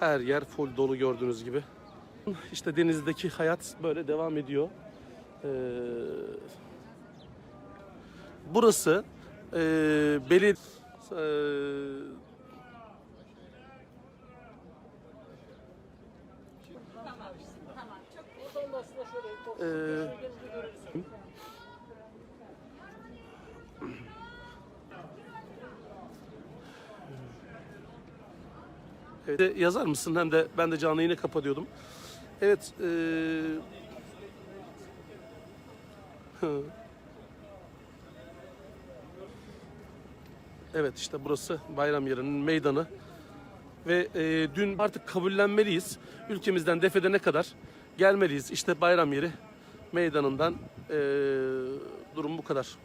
Her yer full dolu gördüğünüz gibi. İşte denizdeki hayat böyle devam ediyor. Ee, burası e, belediye e, Ee, Evet, yazar mısın? Hem de ben de canlı yayını kapatıyordum. Evet. hı. evet işte burası bayram yerinin meydanı. Ve eee, dün artık kabullenmeliyiz. Ülkemizden defedene kadar gelmeliyiz. İşte bayram yeri meydanından eee, durum bu kadar.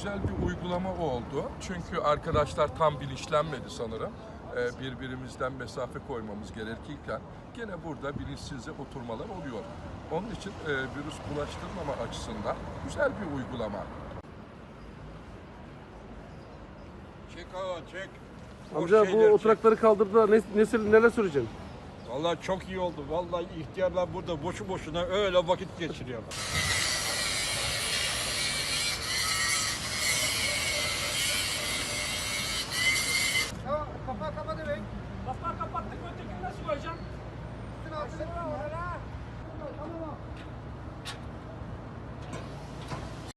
Güzel bir uygulama oldu. Çünkü arkadaşlar tam bilinçlenmedi sanırım. Ee, birbirimizden mesafe koymamız gerekirken gene burada bilinçsizce oturmalar oluyor. Onun için e, virüs bulaştırmama açısından güzel bir uygulama. Çek hava çek. Amca bu oturakları kaldırdılar. Ne, ne, neler söyleyeceksin? Vallahi çok iyi oldu. Vallahi ihtiyarlar burada boşu boşuna öyle vakit geçiriyorlar.